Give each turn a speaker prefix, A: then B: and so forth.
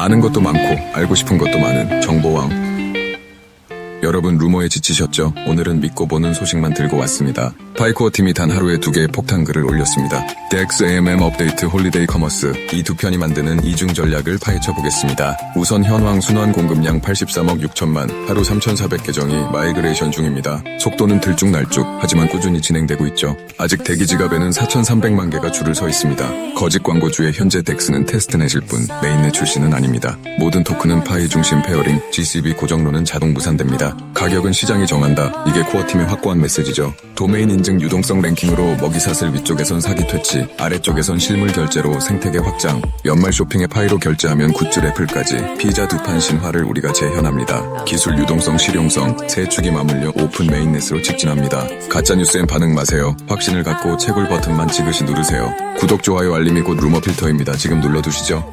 A: 아는 것도 많고 알고 싶은 것도 많은 정보왕. 여러분 루머에 지치셨죠? 오늘은 믿고 보는 소식만 들고 왔습니다. 파이코어 팀이 단 하루에 두 개의 폭탄 글을 올렸습니다. 덱스 AMM 업데이트 홀리데이 커머스 이 두 편이 만드는 이중 전략을 파헤쳐 보겠습니다. 우선 현황 순환 공급량 83억 6천만, 하루 3,400 계정이 마이그레이션 중입니다. 속도는 들쭉날쭉 하지만 꾸준히 진행되고 있죠. 아직 대기 지갑에는 4,300만 개가 줄을 서 있습니다. 거짓 광고주의 현재 덱스는 테스트넷일 뿐 메인넷 출시는 아닙니다. 모든 토큰은 파이 중심 페어링, GCB 고정로는 자동 무산됩니다. 가격은 시장이 정한다. 이게 코어 팀의 확고한 메시지죠. 도메인 인증 유동성 랭킹으로 먹이사슬 위쪽에선 사기 퇴치, 아래쪽에선 실물 결제로 생태계 확장, 연말 쇼핑에 파이로 결제하면 굿즈 래플까지 피자 두 판 신화를 우리가 재현합니다. 기술 유동성 실용성, 세 축이 맞물려 오픈 메인넷으로 직진합니다. 가짜뉴스엔 반응 마세요. 확신을 갖고 채굴 버튼만 지그시 누르세요. 구독, 좋아요, 알림이 곧 루머 필터입니다. 지금 눌러두시죠.